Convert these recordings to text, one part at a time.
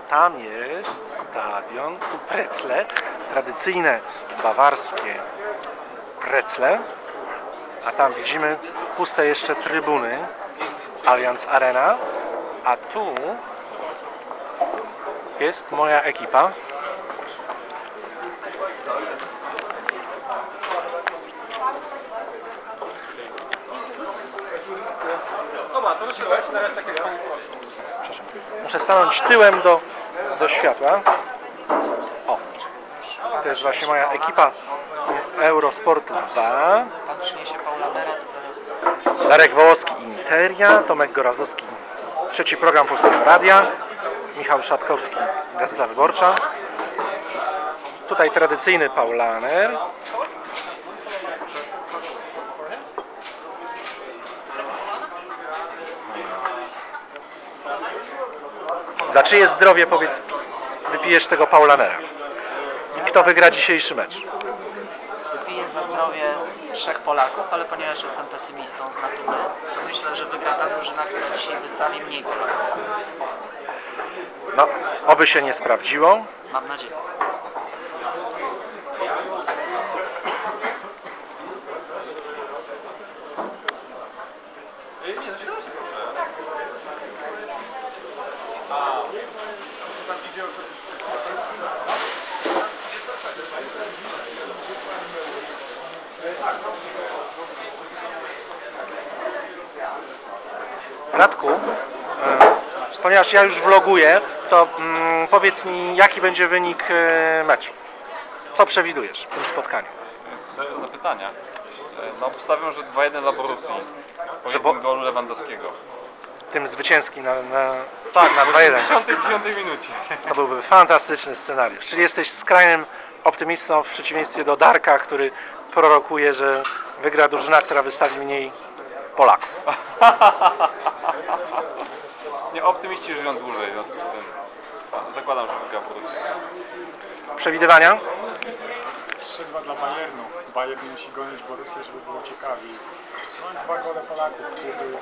tam jest stadion, tu precle, tradycyjne bawarskie. Precle, a tam widzimy puste jeszcze trybuny. Allianz Arena, a tu jest moja ekipa. Muszę stanąć tyłem do, do światła. O, to jest właśnie moja ekipa Eurosportu 2. Pan przyniesie Paulanera, to zaraz... Darek Wołoski Interia, Tomek Gorazowski Trzeci Program Polskiego Radia, Michał Szatkowski Gazeta Wyborcza. Tutaj tradycyjny Paulaner. Za czyje zdrowie powiedz wypijesz tego Paulanera? I kto wygra dzisiejszy mecz? Wypiję za zdrowie trzech Polaków, ale ponieważ jestem pesymistą z natury, to myślę, że wygra ta drużyna, która dzisiaj wystawi mniej Polaków. No, oby się nie sprawdziło. Mam nadzieję. Radku, e, ponieważ ja już vloguję, to mm, powiedz mi, jaki będzie wynik e, meczu? Co przewidujesz w tym spotkaniu? Co do pytania. E, No obstawiam, że 2-1 dla Borussii. Po Że bo- golu Lewandowskiego. Tym zwycięskim na, na, tak, na 2-1. 59 minucie. To byłby fantastyczny scenariusz. Czyli jesteś skrajnym optymistą w przeciwieństwie do Darka, który prorokuje, że wygra drużyna, która wystawi mniej Polaków. Nie, optymiści żyją dłużej, w związku z tym zakładam, że wygra Borussia. Przewidywania? 3-2 dla Bayernu. Bayern musi gonić Borussię, żeby było ciekawiej. No i dwa gole Polaków, który,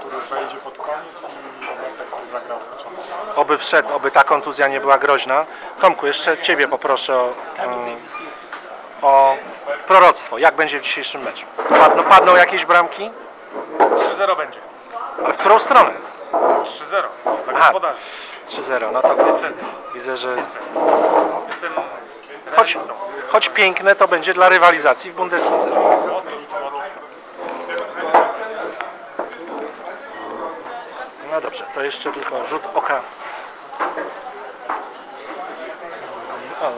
który wejdzie pod koniec i Robertek, który zagrał w początku. Oby wszedł, oby ta kontuzja nie była groźna. Tomku, jeszcze Ciebie poproszę o, o proroctwo. Jak będzie w dzisiejszym meczu? Padną, padną jakieś bramki? 3-0 będzie. Ale w którą stronę? 3-0. Tak Aha. gospodarzy. 3-0. No to widzę, że Jestem choć, realistą. choć piękne to będzie dla rywalizacji w Bundeslidze. Otóż, otóż. No dobrze, to jeszcze tylko rzut oka. O,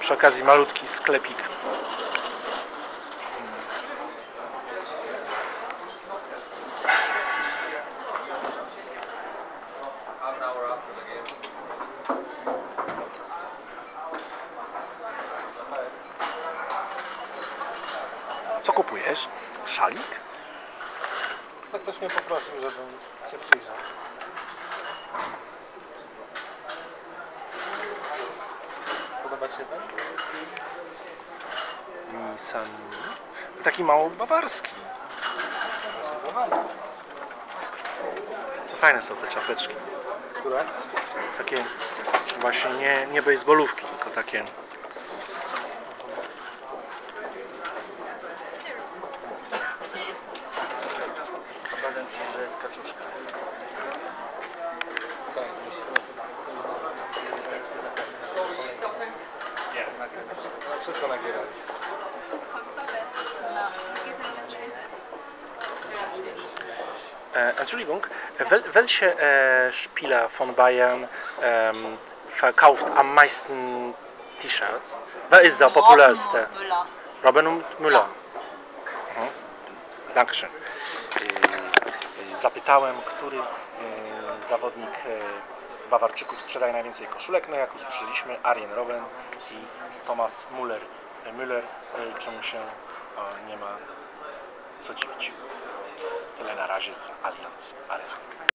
przy okazji malutki sklepik. Co kupujesz? Szalik? Tak ktoś mnie poprosił, żebym się przyjrzał. Podoba się ten? Nissan. Taki mało bawarski. Fajne są te czapeczki. Które? Takie właśnie nie, nie baseballówki, tylko takie. Wszystko nagierali. Äh, Entschuldigung, wel, welche äh, Spieler von Bayern ähm, verkauft am meisten T-Shirts? Wer ist der populärste? Müller. Robin Müller. Mhm. Dankeschön. Yy, Zapytałem, który yy, zawodnik Bawarczyków sprzedaje najwięcej koszulek. No jak usłyszeliśmy, Arjen Robben i Thomas Müller. Müller, czemu się nie ma co dziwić. Tyle na razie z Allianz Arena.